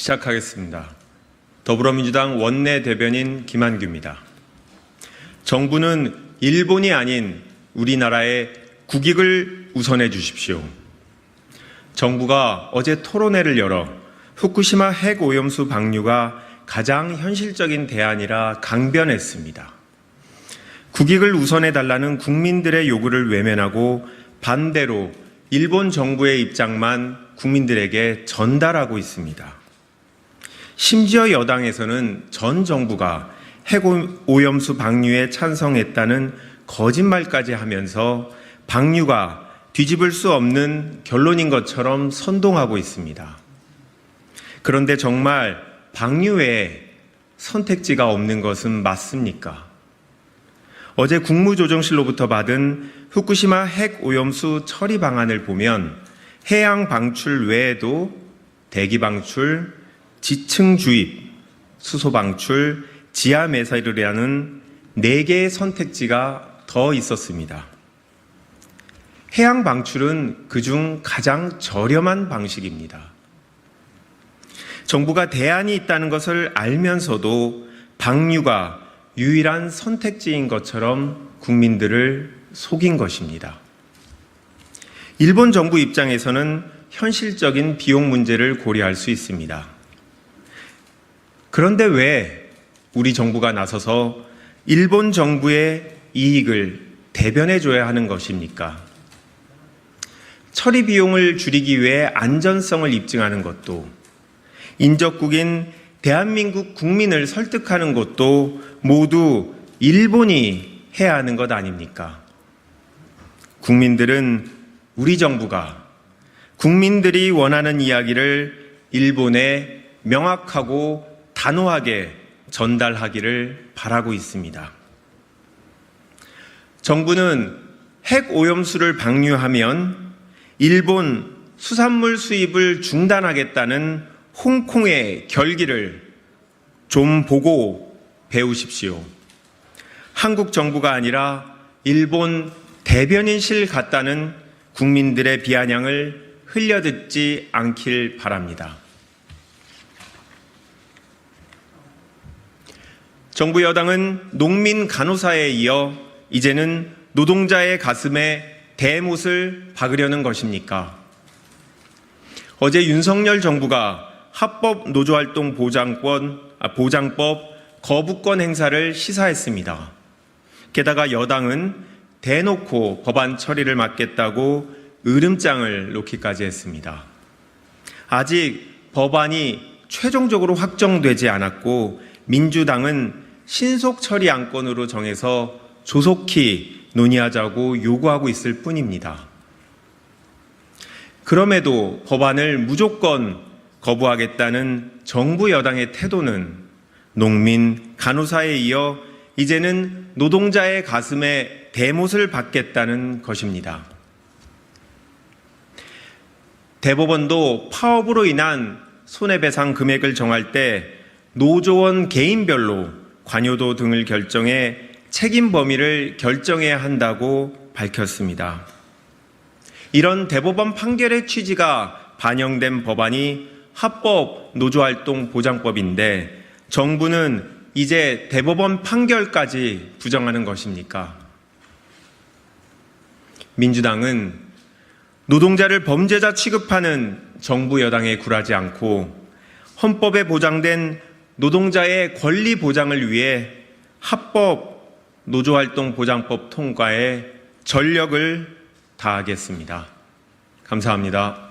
시작하겠습니다. 더불어민주당 원내 대변인 김한규입니다. 정부는 일본이 아닌 우리나라의 국익을 우선해 주십시오. 정부가 어제 토론회를 열어 후쿠시마 핵 오염수 방류가 가장 현실적인 대안이라 강변했습니다. 국익을 우선해 달라는 국민들의 요구를 외면하고 반대로 일본 정부의 입장만 국민들에게 전달하고 있습니다. 심지어 여당에서는 전 정부가 핵 오염수 방류에 찬성했다는 거짓말까지 하면서 방류가 뒤집을 수 없는 결론인 것처럼 선동하고 있습니다. 그런데 정말 방류 외에 선택지가 없는 것은 맞습니까? 어제 국무조정실로부터 받은 후쿠시마 핵 오염수 처리 방안을 보면 해양 방출 외에도 대기 방출, 지층 주입, 수소 방출, 지하 매사르라는 네 개의 선택지가 더 있었습니다. 해양 방출은 그중 가장 저렴한 방식입니다. 정부가 대안이 있다는 것을 알면서도 방류가 유일한 선택지인 것처럼 국민들을 속인 것입니다. 일본 정부 입장에서는 현실적인 비용 문제를 고려할 수 있습니다. 그런데 왜 우리 정부가 나서서 일본 정부의 이익을 대변해 줘야 하는 것입니까? 처리 비용을 줄이기 위해 안전성을 입증하는 것도 인접국인 대한민국 국민을 설득하는 것도 모두 일본이 해야 하는 것 아닙니까? 국민들은 우리 정부가 국민들이 원하는 이야기를 일본에 명확하고 단호하게 전달하기를 바라고 있습니다. 정부는 핵 오염수를 방류하면 일본 수산물 수입을 중단하겠다는 홍콩의 결기를 좀 보고 배우십시오. 한국 정부가 아니라 일본 대변인실 같다는 국민들의 비아냥을 흘려듣지 않길 바랍니다. 정부 여당은 농민 간호사에 이어 이제는 노동자의 가슴에 대못을 박으려는 것입니까? 어제 윤석열 정부가 합법 노조활동 보장권, 아, 보장법 거부권 행사를 시사했습니다. 게다가 여당은 대놓고 법안 처리를 막겠다고 으름장을 놓기까지 했습니다. 아직 법안이 최종적으로 확정되지 않았고 민주당은 신속 처리 안건으로 정해서 조속히 논의하자고 요구하고 있을 뿐입니다. 그럼에도 법안을 무조건 거부하겠다는 정부 여당의 태도는 농민, 간호사에 이어 이제는 노동자의 가슴에 대못을 받겠다는 것입니다. 대법원도 파업으로 인한 손해배상 금액을 정할 때 노조원 개인별로 관여도 등을 결정해 책임 범위를 결정해야 한다고 밝혔습니다. 이런 대법원 판결의 취지가 반영된 법안이 합법 노조활동 보장법인데 정부는 이제 대법원 판결까지 부정하는 것입니까? 민주당은 노동자를 범죄자 취급하는 정부 여당에 굴하지 않고 헌법에 보장된 노동자의 권리 보장을 위해 합법 노조활동 보장법 통과에 전력을 다하겠습니다. 감사합니다.